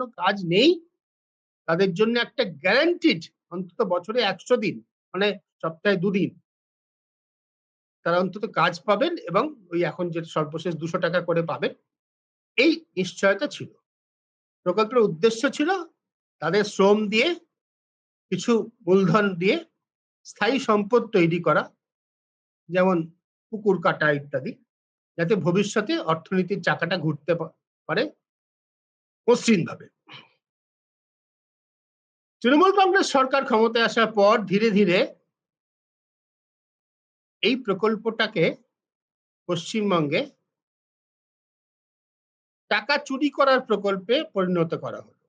কোনো কাজ নেই, তাদের জন্য একটা গ্যারান্টিড অন্তত বছরে একশো দিন মানে সপ্তাহে দুদিন। তারা অন্তত কাজ পাবেন এবং ওই এখন যে সর্বশেষ দুশো টাকা করে পাবেন, এই নিশ্চয়তা ছিল। প্রকল্পের উদ্দেশ্য ছিল তাদের শ্রম দিয়ে, কিছু মূলধন দিয়ে স্থায়ী সম্পদ তৈরি করা, যেমন পুকুর কাটা ইত্যাদি, যাতে ভবিষ্যতে অর্থনীতির চাকাটা ঘুরতে পারে। মসৃণভাবে তৃণমূল কংগ্রেস সরকার ক্ষমতায় আসার পর ধীরে ধীরে এই প্রকল্পটাকে পশ্চিমবঙ্গে টাকা চুরি করার প্রকল্পে পরিণত করা হলো।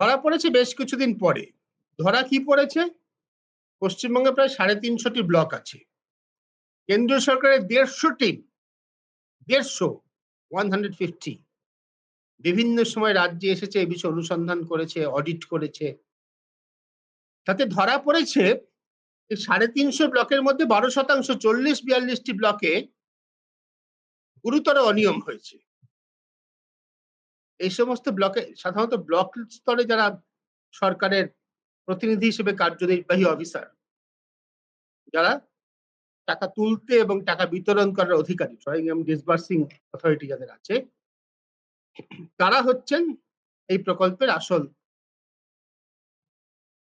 ধরা পড়েছে বেশ কিছুদিন পরে। ধরা কি পড়েছে? পশ্চিমবঙ্গে প্রায় সাড়ে তিনশোটি ব্লক আছে। কেন্দ্রীয় সরকারের দেড়শো দেড়শোটি, দেড়শো ওয়ান হান্ড্রেড ফিফটি বিভিন্ন সময় রাজ্যে এসেছে এ বিষয়ে অনুসন্ধান করেছে অডিট করেছে। তাতে ধরা পড়েছে সাড়ে তিনশো ব্লকের মধ্যে বারো শতাংশ, চল্লিশ, বিয়াল্লিশটি ব্লকে গুরুতর অনিয়ম হয়েছে। এই সমস্ত ব্লকে, সাধারণত ব্লক স্তরে যারা সরকারের প্রতিনিধি হিসেবে কার্যনির্বাহী অফিসার, যারা টাকা তুলতে এবং টাকা বিতরণ করার অধিকারী এবং ডিসবার্সিং অথরিটি যাদের আছে তারা হচ্ছেন এই প্রকল্পের আসল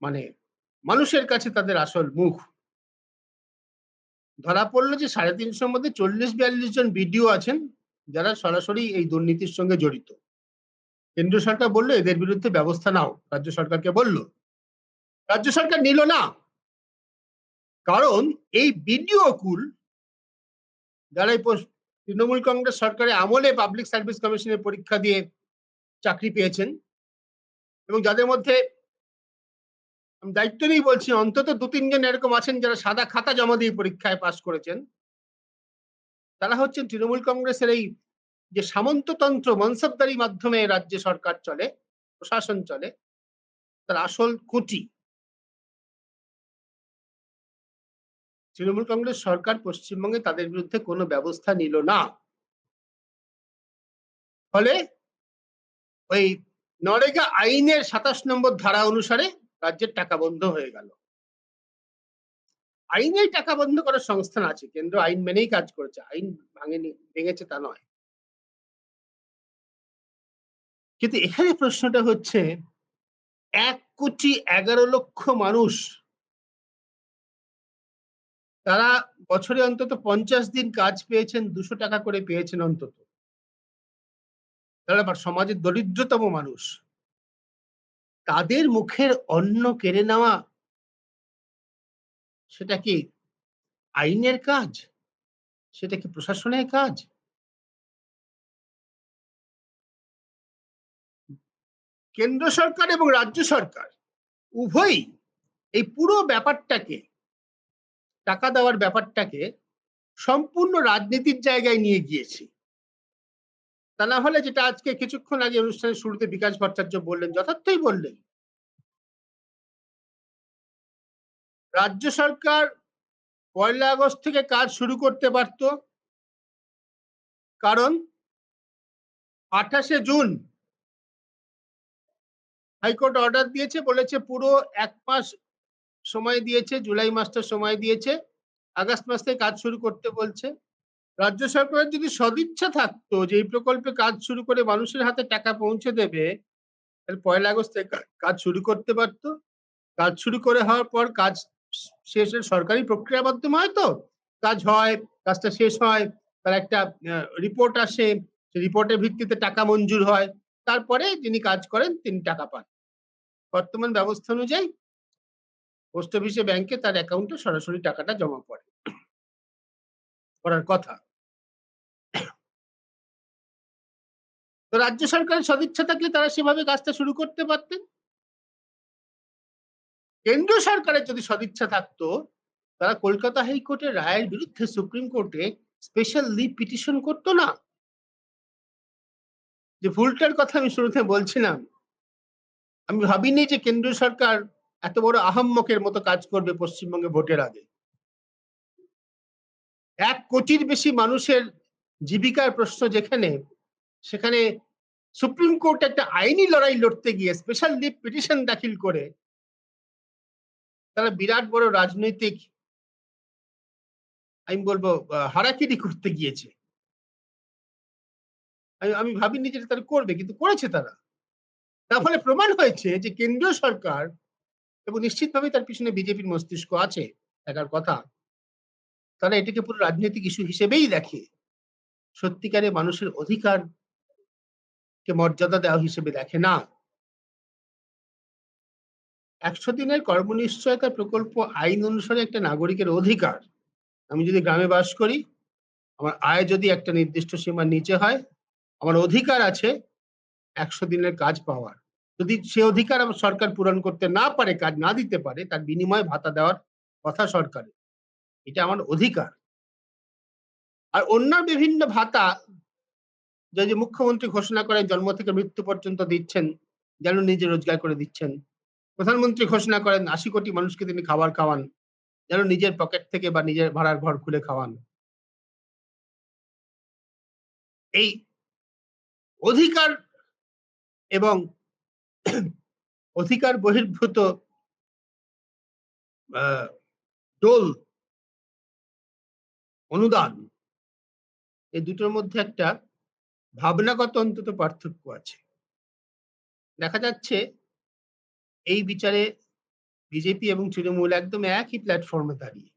মানে মানুষের কাছে তাদের আসল মুখ। ধরা পড়ল যে সাড়ে তিনশোর মধ্যে চল্লিশ বিয়াল্লিশ জন বিডিও আছেন যারা সরাসরি এই দুর্নীতির সঙ্গে জড়িত। কেন্দ্র সরকার বলল, এদের বিরুদ্ধে ব্যবস্থা নাও। রাজ্য সরকারকে বলল, রাজ্য সরকার নিল না। কারণ এই বিডিও কুল যারা এই তৃণমূল কংগ্রেস সরকারের আমলে পাবলিক সার্ভিস কমিশনের পরীক্ষা দিয়ে চাকরি পেয়েছেন। এবং যাদের মধ্যে আমি দায়িত্ব নিয়েই বলছি, অন্তত দু তিনজন এরকম আছেন যারা সাদা খাতা জমা দিয়ে পরীক্ষায় পাশ করেছেন। তারা হচ্ছেন তৃণমূল কংগ্রেসের এই যে সামন্ততন্ত্র মনসবদারি মাধ্যমে রাজ্য সরকার চলে, প্রশাসন চলে, তার আসল কুটি তৃণমূল কংগ্রেস সরকার পশ্চিমবঙ্গে তাদের বিরুদ্ধে কোনো ব্যবস্থা নিল না। ফলে ওই নরেগা আইনের সাতাশ নম্বর ধারা অনুসারে রাজ্যের টাকা বন্ধ হয়ে গেল। আইনেই টাকা বন্ধ করার সংস্থান আছে, কেন্দ্র আইন মেনেই কাজ করেছে, আইন ভাঙেনি, ভেঙেছে তা নয়। কিন্তু এখানে প্রশ্নটা হচ্ছে, এক কোটি এগারো লক্ষ মানুষ তারা বছরে অন্তত পঞ্চাশ দিন কাজ পেয়েছেন, দুশো টাকা করে পেয়েছেন অন্তত। তারা সমাজের দরিদ্রতম মানুষ। তাদের মুখের অন্ন কেড়ে নেওয়া, সেটা কি আইনের কাজ? সেটা কি প্রশাসনের কাজ? কেন্দ্র সরকার এবং রাজ্য সরকার, উভয়ই এই পুরো ব্যাপারটাকে টাকা দেওয়ার ব্যাপারটাকে সম্পূর্ণ রাজনীতির জায়গায় নিয়ে গিয়েছে। তা না হলে যেটা আজকে কিছুক্ষণ আগে অনুষ্ঠানের শুরুতে বিকাশ ভট্টাচার্য বললেন, যথার্থই বললেন। রাজ্য সরকার পয়লা আগস্ট থেকে কাজ শুরু করতে পারত। কারণ আঠাশে জুন হাইকোর্ট অর্ডার দিয়েছে, বলেছে পুরো এক মাস সময় দিয়েছে, জুলাই মাসটা সময় দিয়েছে, আগস্ট মাস থেকে কাজ শুরু করতে বলছে। রাজ্য সরকারের যদি সদিচ্ছা থাকতো যে এই প্রকল্পে কাজ শুরু করে মানুষের হাতে টাকা পৌঁছে দেবে, তাহলে পয়লা আগস্ট থেকে কাজ শুরু করতে পারত। কাজ শুরু করে হওয়ার পর কাজ শেষের সরকারি প্রক্রিয়ার মাধ্যমে হয় তো? কাজ হয়, কাজটা শেষ হয়, তার একটা রিপোর্ট আসে রিপোর্টের ভিত্তিতে টাকা মঞ্জুর হয়। তারপরে যিনি কাজ করেন তিনি টাকা পান। বর্তমান ব্যবস্থা অনুযায়ী পোস্ট অফিসে ব্যাংকে তার অ্যাকাউন্টে সরাসরি টাকাটা জমা পড়ে। করার কথা। তো রাজ্য সরকারের সদিচ্ছা থাকলে তারা সেভাবে কাজটা শুরু করতে পারতেন? কেন্দ্রীয় সরকারের যদি সদিচ্ছা থাকতো, তারা কলকাতা হাইকোর্টের রায়ের বিরুদ্ধে সুপ্রিম কোর্টে স্পেশাল লিভ পিটিশন করতো না? যে ভুলটার কথা আমি শুরুতে বলছিলাম, আমি ভাবিনি যে কেন্দ্রীয় সরকার এত বড় আহম্মকের মতো কাজ করবে পশ্চিমবঙ্গে ভোটের আগে। এক কোটির বেশি মানুষের জীবিকার প্রশ্ন যেখানে, সেখানে সুপ্রিম কোর্ট একটা আইনি লড়াই লড়তে গিয়ে স্পেশাল লিভ পিটিশন দাখিল করে, তারা বিরাট বড় রাজনৈতিক, আমি বলব হারাকিরি করতে গিয়েছে। আমি আমি ভাবিনি যে তারা করবে, কিন্তু করেছে তারা। তার ফলে প্রমাণ হয়েছে যে কেন্দ্রীয় সরকার এবং নিশ্চিতভাবে তার পিছনে বিজেপির মস্তিষ্ক আছে একার কথা। তারা এটাকে পুরো রাজনৈতিক ইস্যু হিসেবেই দেখে। সত্যিকারে মানুষের অধিকার কে মর্যাদা দেওয়া হিসেবে দেখে না। একশো দিনের কর্মনিশ্চয়তা প্রকল্প আইন অনুসারে একটা নাগরিকের অধিকার। আমি যদি গ্রামে বাস করি, আমার আয় যদি একটা নির্দিষ্ট সীমার নিচে হয়, আমার অধিকার আছে একশো দিনের কাজ পাওয়ার। যদি সে অধিকার সরকার পূরণ করতে না পারে, কাজ না দিতে পারে, তার বিনিময়ে ভাতা দেওয়ার কথা সরকারের। এটা আমার অধিকার। আর অন্য বিভিন্ন ভাতা যে যে মুখ্যমন্ত্রী ঘোষণা করেন, জন্ম থেকে মৃত্যু পর্যন্ত দিচ্ছেন, যেন নিজে রোজগার করে দিচ্ছেন। প্রধানমন্ত্রী ঘোষণা করেন, আশি কোটি মানুষকে তিনি খাবার খাওয়ান, যেন নিজের পকেট থেকে বা নিজের ভাড়ার ঘর খুলে খাওয়ান। এই অধিকার এবং অধিকার বহির্ভূত দোল অনুদান, এই দুটোর মধ্যে একটা ভাবনাগত অন্তত পার্থক্য আছে। দেখা যাচ্ছে এই বিচারে বিজেপি এবং তৃণমূল একদম একই প্ল্যাটফর্মে দাঁড়িয়ে।